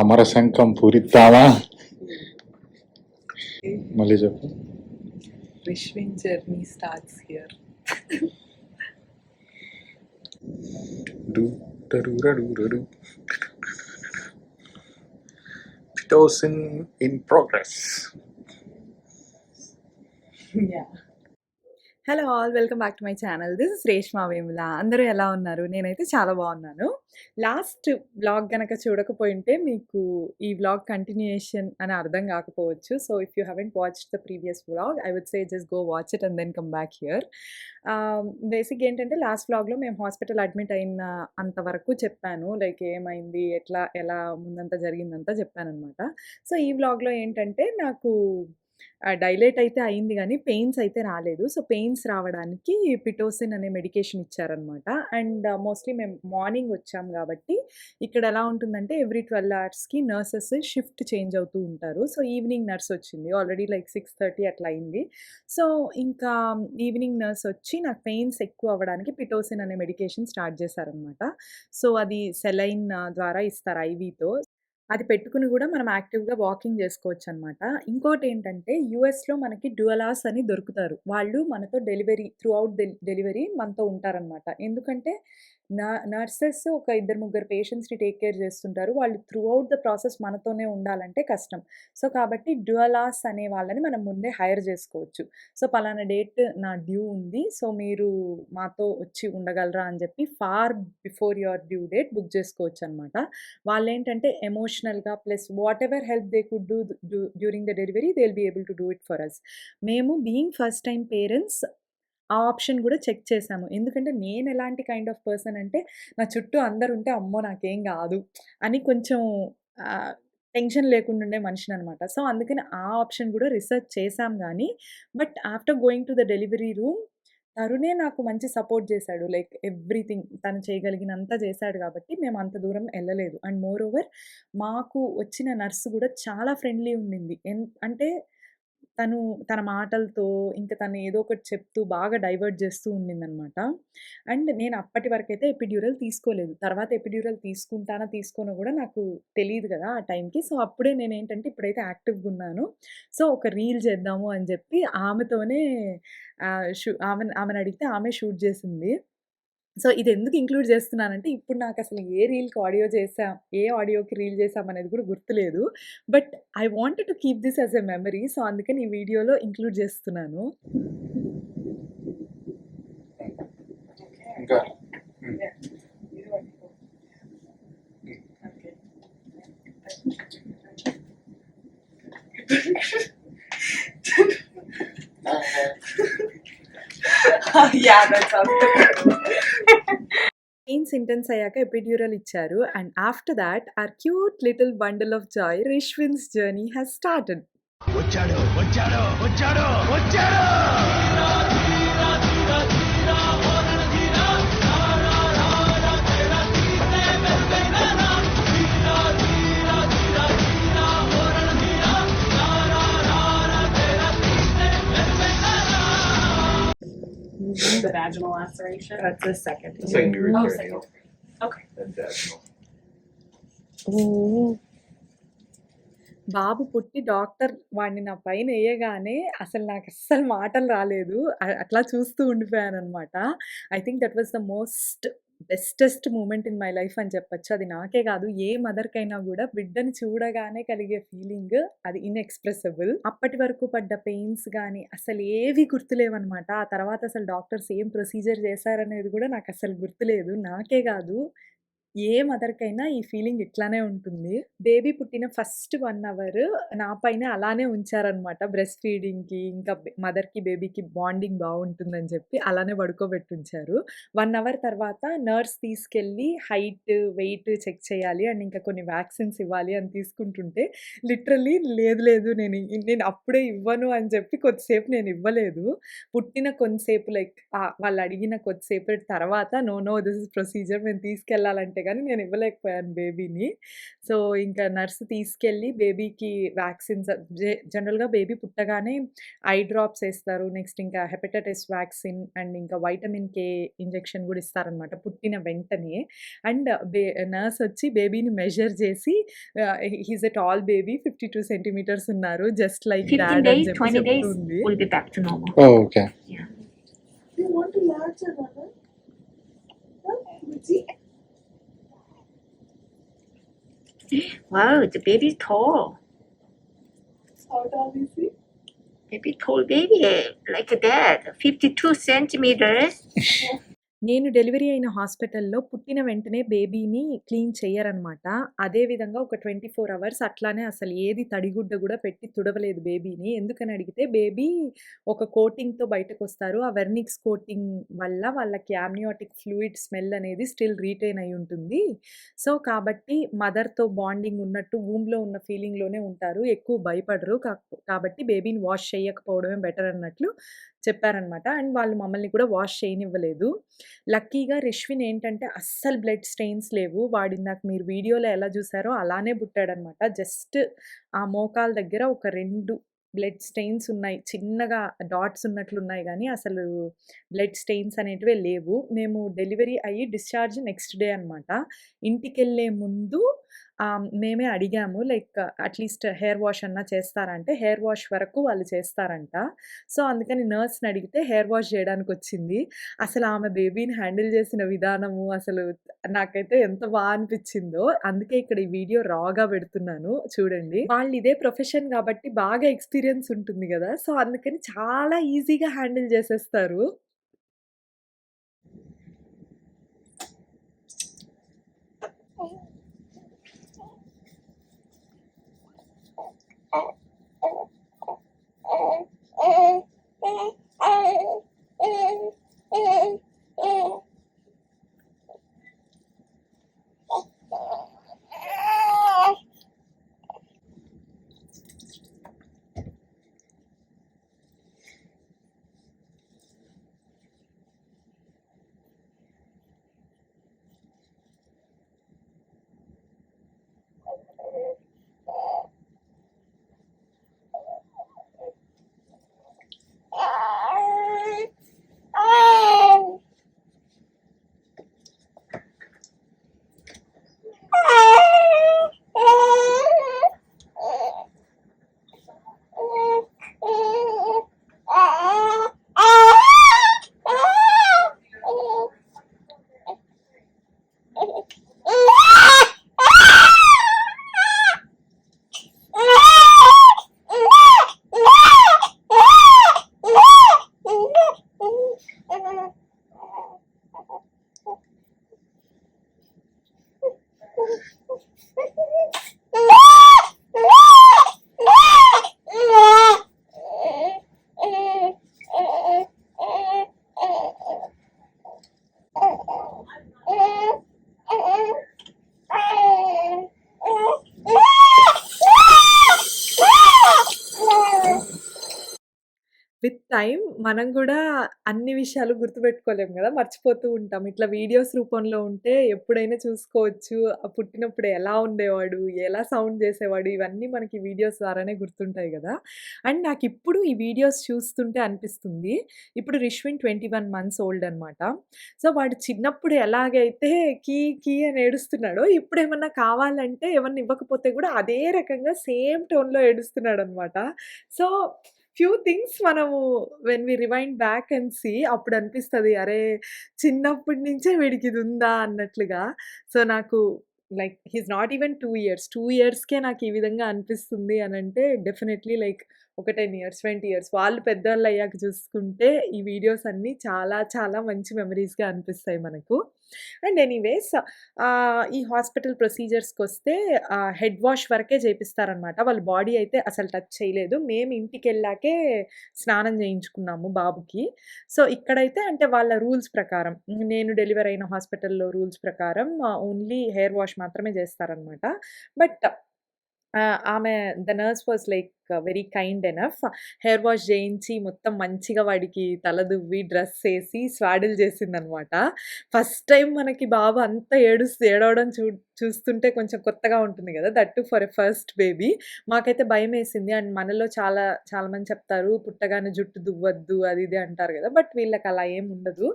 సమరశంఖం పూరిద్దామా మళ్ళీ చెప్పు. డు డరు రడు రడు. Pitocin in progress. yeah. Hello all welcome back to my channel this is Reshma Vemula అందరూ ఎలా ఉన్నారు నేనైతే చాలా బాగున్నాను లాస్ట్ వ్లాగ్ గనక చూడకపోయింటే మీకు ఈ వ్లాగ్ కంటిన్యూయేషన్ అని అర్థం కాకపోవచ్చు. So if you haven't watch the previous vlog I would say just go watch it and then come back here. Basic ఏంటంటే లాస్ట్ వ్లాగ్లో మేము హాస్పిటల్ అడ్మిట్ అయిన అంతవరకు చెప్పాను. లైక్ ఏమైంది ఎట్లా ఎలా ముందంతా జరిగిందంతా చెప్పాను అనమాట సో ఈ వ్లాగ్లో ఏంటంటే నాకు డైలేట్ అయితే అయింది కానీ పెయిన్స్ అయితే రాలేదు. సో పెయిన్స్ రావడానికి పిటోసిన్ అనే మెడికేషన్ ఇచ్చారనమాట. అండ్ మోస్ట్లీ మేము మార్నింగ్ వచ్చాం కాబట్టి ఇక్కడ ఎలా ఉంటుందంటే ఎవ్రీ ట్వెల్వ్ అవర్స్కి నర్సెస్ షిఫ్ట్ చేంజ్ అవుతూ ఉంటారు. సో ఈవినింగ్ నర్స్ వచ్చింది. ఆల్రెడీ లైక్ సిక్స్ థర్టీ అట్లా అయింది. సో ఇంకా ఈవినింగ్ నర్స్ వచ్చి నాకు పెయిన్స్ ఎక్కువ అవ్వడానికి పిటోసిన్ అనే మెడికేషన్ స్టార్ట్ చేశారనమాట. సో అది సెలైన్ ద్వారా ఇస్తారు ఐవీతో. అది పెట్టుకుని కూడా మనం యాక్టివ్‌గా వాకింగ్ చేసుకోవచ్చనమాట. ఇంకోటేంటంటే యూఎస్‌లో మనకి డ్యూయలాస్ అని దొరుకుతారు. వాళ్ళు మనతో డెలివరీ త్రూ అవుట్ డెలివరీ మనతో ఉంటారనమాట. ఎందుకంటే నా నర్సెస్ ఒక ఇద్దరు ముగ్గురు పేషెంట్స్‌ని టేక్ కేర్ చేస్తుంటారు. వాళ్ళు త్రూ అవుట్ ద ప్రాసెస్ మనతోనే ఉండాలంటే కష్టం. సో, కాబట్టి డ్యుయలాస్ అనే వాళ్ళని మనం ముందే హైర్ చేసుకోవచ్చు. సో, పలానా డేట్ నా డ్యూ ఉంది. సో, మీరు మాతో వచ్చి ఉండగలరా అని చెప్పి far before your due date book చేసుకోవచ్చు అనమాట వాళ్ళు ఏంటంటే ఎమోషనల్‌గా plus whatever help they could do during the delivery they will be able to do it for us. మేము బీయింగ్ ఫస్ట్ టైం పేరెంట్స్ ఆ ఆప్షన్ కూడా చెక్ చేశాము. ఎందుకంటే నేను ఎలాంటి కైండ్ ఆఫ్ పర్సన్ అంటే నా చుట్టూ అందరు ఉంటే అమ్మో! నాకేం కాదు అని కొంచెం టెన్షన్ లేకుండా ఉండే మనిషిని అనమాట సో, అందుకని ఆ ఆప్షన్ కూడా రీసెర్చ్ చేశాం కానీ but after going to the delivery room తరుణే నాకు మంచి సపోర్ట్ చేశాడు. లైక్ ఎవ్రీథింగ్ తను చేయగలిగినంత చేశాడు కాబట్టి మేము అంత దూరం వెళ్ళలేదు అండ్ మోర్ ఓవర్ మాకు వచ్చిన నర్సు కూడా చాలా ఫ్రెండ్లీ ఉండింది. ఎన్ అంటే తను తన మాటలతో ఇంకా తను ఏదో ఒకటి చెప్తూ బాగా డైవర్ట్ చేస్తూ ఉండిందనమాట. అండ్ నేను అప్పటి వరకైతే ఎపిడ్యూరల్ తీసుకోలేదు. తర్వాత ఎపిడ్యూరల్ తీసుకుంటానా తీసుకోనో కూడా నాకు తెలియదు కదా! ఆ టైంకి. సో, అప్పుడే నేను ఏంటంటే ఇప్పుడైతే యాక్టివ్‌గా ఉన్నాను. సో, ఒక రీల్ చేద్దాము అని చెప్పి ఆమెతోనే షూ ఆమె ఆమెను అడిగితే ఆమె షూట్ చేసింది. సో, ఇదెందుకు ఇంక్లూడ్ చేస్తున్నానంటే ఇప్పుడు నాకసలు ఏ రీల్‌కి ఆడియో చేశాం, ఏ ఆడియోకి రీల్ చేశాం అనేది కూడా గుర్తులేదు. But I wanted to keep this as a memory. So, అందుకని ఈ వీడియోలో ఇంక్లూడ్ చేస్తున్నాను. ఇంకా yeah, that's పెయిన్స్ ఇంటెన్స్ అయ్యాక ఎపిడ్యూరల్ ఇచ్చారు. And after that our cute little bundle of joy Rishvin's journey has started. వచ్చాడు వచ్చాడు వచ్చాడు వచ్చాడు vaginal laceration? That's the second. Second degree Oh, perineal second. Okay. and vaginal. బాబు పుట్టి doctor వాడిని నా పైన ఎయ్యగానే అసలు నాకు అస్సలు మాటలు రాలేదు. అ అట్లా చూస్తూ ఉండిపోయాననమాట. I think that was the most bestest moment in my life అని చెప్పచ్చు అది నాకే కాదు ఏ మదర్‌కైనా కూడా బిడ్డని చూడగానే కలిగే ఫీలింగ్ అది ఇన్‌ఎక్స్‌ప్రెసిబుల్. అప్పటి వరకు పడ్డ పెయిన్స్ కానీ అసలు ఏవి గుర్తులేవనమాట. ఆ తర్వాత అసలు డాక్టర్స్ ఏం ప్రొసీజర్ చేశారనేది కూడా నాకు అసలు గుర్తులేదు. నాకే కాదు ఏ మదర్‌కైనా ఈ ఫీలింగ్ ఇట్లానే ఉంటుంది. బేబీ పుట్టిన ఫస్ట్ వన్ అవర్ నా పైన అలానే ఉంచారనమాట. బ్రెస్ట్ ఫీడింగ్‌కి ఇంకా మదర్‌కి, బేబీకి బాండింగ్ బాగుంటుందని చెప్పి అలానే పడుకోబెట్టుంచారు. 1 అవర్ తర్వాత నర్స్ తీసుకెళ్ళి హైట్, వెయిట్ చెక్ చేయాలి అండ్ ఇంకా కొన్ని వ్యాక్సిన్స్ ఇవ్వాలి అని తీసుకుంటుంటే లిటరలీ లేదు లేదు నేను నేను అప్పుడే ఇవ్వను అని చెప్పి కొద్దిసేపు నేను ఇవ్వలేదు. పుట్టిన కొంతసేపు లైక్ వాళ్ళు అడిగిన కొద్దిసేపు తర్వాత no no this is procedure మేము తీసుకెళ్ళాలంటే అంటే గానీ నేను ఇవ్వలేకపోయాను బేబీని. సో, ఇంకా నర్స్ తీసుకెళ్ళి బేబీకి వ్యాక్సిన్స్ జనరల్‌గా బేబీ పుట్టగానే ఐ డ్రాప్స్ ఏస్తారు. నెక్స్ట్ ఇంకా హెపటైటిస్ వ్యాక్సిన్ అండ్ ఇంకా వైటమిన్ కే ఇంజెక్షన్ గూడా ఇస్తారనమాట పుట్టిన వెంటనే. అండ్ బే నర్స్ వచ్చి బేబీని మెజర్ చేసి ఆహ్, he he is a tall baby 52 centimetres ఉన్నారు. జస్ట్ లైక్ 15 డాడ్ అని days, చెప్పి 20 Wow, the baby's tall. How tall is he? Baby tall baby, like that, 52 centimeters. నేను డెలివరీ అయిన హాస్పిటల్‌లో పుట్టిన వెంటనే బేబీని క్లీన్ చేయరనమాట అదే విధంగా ఒక 24 అవర్స్ అట్లానే అసలు ఏది తడిగుడ్డ కూడా పెట్టి తుడవలేదు బేబీని. ఎందుకని అడిగితే బేబీ ఒక కోటింగ్‌తో బయటకొస్తారు. ఆ వెర్నిక్స్ కోటింగ్ వల్ల వాళ్ళకి యామ్నియోటిక్ ఫ్లూయిడ్ స్మెల్ అనేది స్టిల్ రీటైన్ అయి ఉంటుంది. సో, కాబట్టి మదర్‌తో బాండింగ్ ఉన్నట్టు వూమ్‌లో ఉన్న ఫీలింగ్‌లోనే ఉంటారు. ఎక్కువ భయపడరు. కాబట్టి బేబీని వాష్ చేయకపోవడమే బెటర్ అన్నట్లు చెప్పారనమాట. అండ్ వాళ్ళు మమ్మల్ని కూడా వాష్ చేయనివ్వలేదు. లక్కీగా రిష్విన్ ఏంటంటే అస్సలు బ్లడ్ స్టెయిన్స్ లేవు. వాడిందాక మీరు వీడియోలో ఎలా చూసారో అలానే పుట్టాడనమాట. జస్ట్ ఆ మోకాల దగ్గర ఒక రెండు బ్లడ్ స్టెయిన్స్ ఉన్నాయి. చిన్నగా డాట్స్ ఉన్నట్లున్నాయి కానీ అసలు బ్లడ్ స్టెయిన్స్ అనేటివే లేవు. మేము డెలివరీ అయ్యి డిశ్చార్జ్ నెక్స్ట్ డే అనమాట. ఇంటికెళ్ళే ముందు మేమే అడిగాము లైక్ అట్‌లీస్ట్ హెయిర్ వాష్ అన్నా చేస్తారంటే హెయిర్ వాష్ వరకు వాళ్ళు చేస్తారంట. సో, అందుకని నర్స్‌ని అడిగితే హెయిర్ వాష్ చేయడానికి వచ్చింది అసలు ఆమె బేబీని హ్యాండిల్ చేసిన విధానము అసలు నాకైతే ఎంత బాగా అనిపించిందో అందుకే ఇక్కడ ఈ వీడియో రాగా పెడుతున్నాను చూడండి. వాళ్ళు ఇదే ప్రొఫెషన్ కాబట్టి బాగా ఎక్స్‌పీరియన్స్ ఉంటుంది కదా సో, అందుకని చాలా ఈజీగా హ్యాండిల్ చేసేస్తారు. Oh. మనం కూడా అన్ని విషయాలు గుర్తుపెట్టుకోలేము కదా మర్చిపోతూ ఉంటాం. ఇట్లా వీడియోస్ రూపంలో ఉంటే ఎప్పుడైనా చూసుకోవచ్చు. పుట్టినప్పుడు ఎలా ఉండేవాడు? ఎలా సౌండ్ చేసేవాడు? ఇవన్నీ మనకి వీడియోస్ ద్వారానే గుర్తుంటాయి కదా అండ్ నాకు ఇప్పుడు ఈ వీడియోస్ చూస్తుంటే అనిపిస్తుంది. ఇప్పుడు రిష్విన్ 21 మంత్స్ ఓల్డ్ అనమాట. సో, వాడు చిన్నప్పుడు ఎలాగైతే కీ కీ అని ఏడుస్తున్నాడో ఇప్పుడు ఏమన్నా కావాలంటే ఏమన్నా ఇవ్వకపోతే కూడా అదే రకంగా సేమ్ టోన్‌లో ఏడుస్తున్నాడు అనమాట సో, ఫ్యూ థింగ్స్ మనము when we rewind back and see అప్పుడు అనిపిస్తుంది అరే! చిన్నప్పటి నుంచే వీడికిదుందా అన్నట్లుగా. సో, నాకు like he's is not even two years. Two ఇయర్స్‌కే నాకు ఈ విధంగా అనిపిస్తుంది అని అంటే డెఫినెట్‌లీ లైక్ ఒక 10 ఇయర్స్, 20 ఇయర్స్ వాళ్ళు పెద్దవాళ్ళు అయ్యాక చూసుకుంటే ఈ వీడియోస్ అన్నీ చాలా చాలా మంచి మెమరీస్‌గా అనిపిస్తాయి మనకు. అండ్ ఎనీవేస్ ఈ హాస్పిటల్ ప్రొసీజర్స్కి వస్తే హెడ్ వాష్ వరకే చేపిస్తారనమాట. వాళ్ళ బాడీ అయితే అసలు టచ్ చేయలేదు. మేము ఇంటికెళ్ళాకే స్నానం చేయించుకున్నాము బాబుకి. సో, ఇక్కడైతే అంటే వాళ్ళ రూల్స్ ప్రకారం నేను డెలివరీ అయిన హాస్పిటల్‌లో రూల్స్ ప్రకారం ఓన్లీ హెయిర్ వాష్ మాత్రమే చేస్తారనమాట. బట్ ఆమె the nurse was like very kind enough. Hair wash చేయించి మొత్తం మంచిగా వాడికి తల దువ్వి, డ్రెస్ వేసి స్వాడిల్ చేసిందనమాట. ఫస్ట్ టైం మనకి బాబు అంత ఏడుస్తూ ఏడవడం చూ చూస్తుంటే కొంచెం కొత్తగా ఉంటుంది కదా that too for a first baby. మాకైతే భయం వేసింది అండ్ మనలో చాలా చాలామంది చెప్తారు పుట్టగానే జుట్టు దువ్వద్దు అది ఇది అంటారు కదా బట్ వీళ్ళకి అలా ఏం ఉండదు.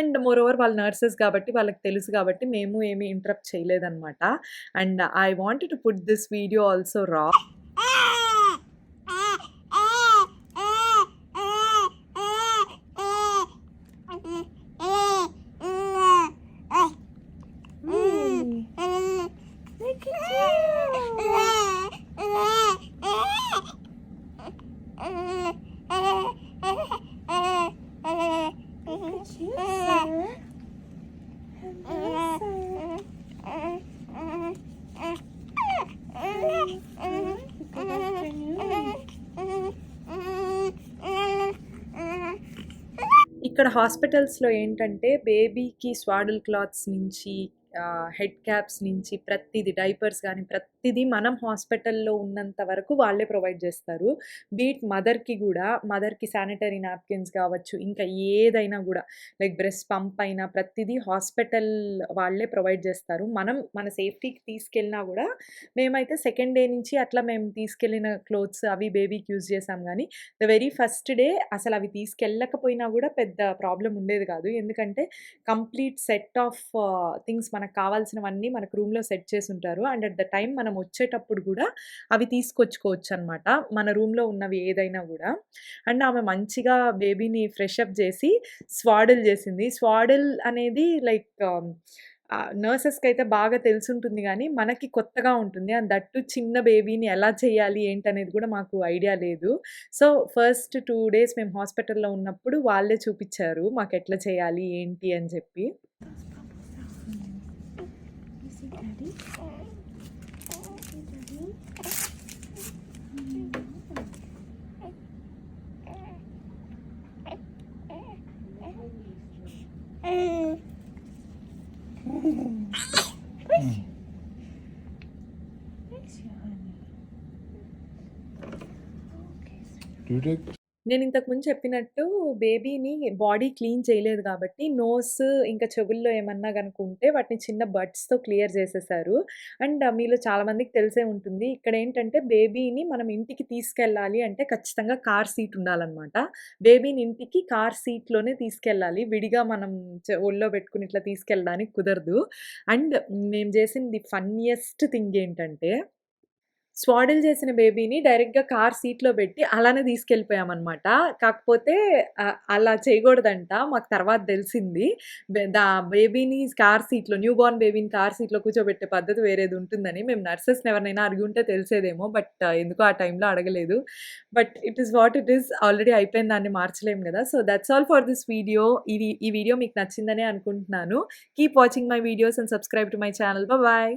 అండ్ మోరోవర్ వాళ్ళు నర్సెస్ కాబట్టి వాళ్ళకి తెలుసు కాబట్టి మేము ఏమి ఇంటరప్ట్ చేయలేదన్నమాట and I want to put this video also రా. ఇక్కడ హాస్పిటల్స్‌లో ఏంటంటే బేబీకి స్వాడల్ క్లాత్స్ నుంచి హెడ్ క్యాప్స్ నుంచి ప్రతిదీ డైపర్స్ కానీ ప్రతిదీ మనం హాస్పిటల్‌లో ఉన్నంత వరకు వాళ్ళే ప్రొవైడ్ చేస్తారు. బీట్ మదర్‌కి కూడా మదర్‌కి శానిటరీ నాప్కిన్స్ కావచ్చు, ఇంకా ఏదైనా కూడా లైక్ బ్రెస్ట్ పంప్ అయినా ప్రతిదీ హాస్పిటల్ వాళ్ళే ప్రొవైడ్ చేస్తారు. మనం మన సేఫ్టీకి తీసుకెళ్ళినా కూడా మేమైతే సెకండ్ డే నుంచి అట్లా మేము తీసుకెళ్ళిన క్లోత్స్ అవి బేబీకి యూజ్ చేసాం కానీ ద వెరీ ఫస్ట్ డే అసలు అవి తీసుకెళ్ళకపోయినా కూడా పెద్ద ప్రాబ్లం ఉండేది కాదు. ఎందుకంటే కంప్లీట్ సెట్ ఆఫ్ థింగ్స్ మనకు కావాల్సినవన్నీ మనకు రూమ్‌లో సెట్ చేసుంటారు. అండ్ అట్ ద టైం మనం వచ్చేటప్పుడు కూడా అవి తీసుకొచ్చుకోవచ్చు అనమాట మన రూమ్‌లో ఉన్నవి ఏదైనా కూడా అండ్ ఆమె మంచిగా బేబీని ఫ్రెష్ అప్ చేసి స్వాడిల్ చేసింది. స్వాడిల్ అనేది లైక్ నర్సెస్కి అయితే బాగా తెలుసుంటుంది కానీ మనకి కొత్తగా ఉంటుంది. అండ్ దట్టు చిన్న బేబీని ఎలా చేయాలి ఏంటనేది కూడా మాకు ఐడియా లేదు. సో ఫస్ట్ టూ డేస్ మేము హాస్పిటల్‌లో ఉన్నప్పుడు వాళ్ళే చూపించారు మాకు ఎట్లా చేయాలి ఏంటి అని చెప్పి. నేను ఇంతకుముందు చెప్పినట్టు బేబీని బాడీ క్లీన్ చేయలేదు కాబట్టి నోస్ ఇంకా చెవుల్లో ఏమన్నా కనుకుంటే వాటిని చిన్న బడ్స్‌తో క్లియర్ చేసేసారు. అండ్ మీలో చాలామందికి తెలిసే ఉంటుంది. ఇక్కడ ఏంటంటే బేబీని మనం ఇంటికి తీసుకెళ్ళాలి అంటే ఖచ్చితంగా కార్ సీట్ ఉండాలన్నమాట బేబీని ఇంటికి కార్ సీట్‌లోనే తీసుకెళ్ళాలి. విడిగా మనం చె ఒళ్ళో పెట్టుకుని ఇట్లా తీసుకెళ్ళడానికి కుదరదు. అండ్ మేము చేసింది ఫన్నీయెస్ట్ థింగ్ ఏంటంటే స్వాడిల్ చేసిన బేబీని డైరెక్ట్‌గా కార్ సీట్‌లో పెట్టి అలానే తీసుకెళ్ళిపోయామనమాట. కాకపోతే అలా చేయకూడదంట. మాకు తర్వాత తెలిసింది. దా బేబీని కార్ సీట్‌లో న్యూ బోర్న్ బేబీని కార్ సీట్‌లో కూర్చోబెట్టే పద్ధతి వేరేది ఉంటుందని మేము నర్సెస్‌ని ఎవరినైనా అడిగి ఉంటే తెలిసేదేమో. బట్ ఎందుకో ఆ టైంలో అడగలేదు. But it is what it is. Already అయిపోయిన దాన్ని మార్చలేము కదా so that's all for this video. ఇది ఈ వీడియో మీకు నచ్చిందనే అనుకుంటున్నాను. Keep watching my videos and subscribe to my channel. Bye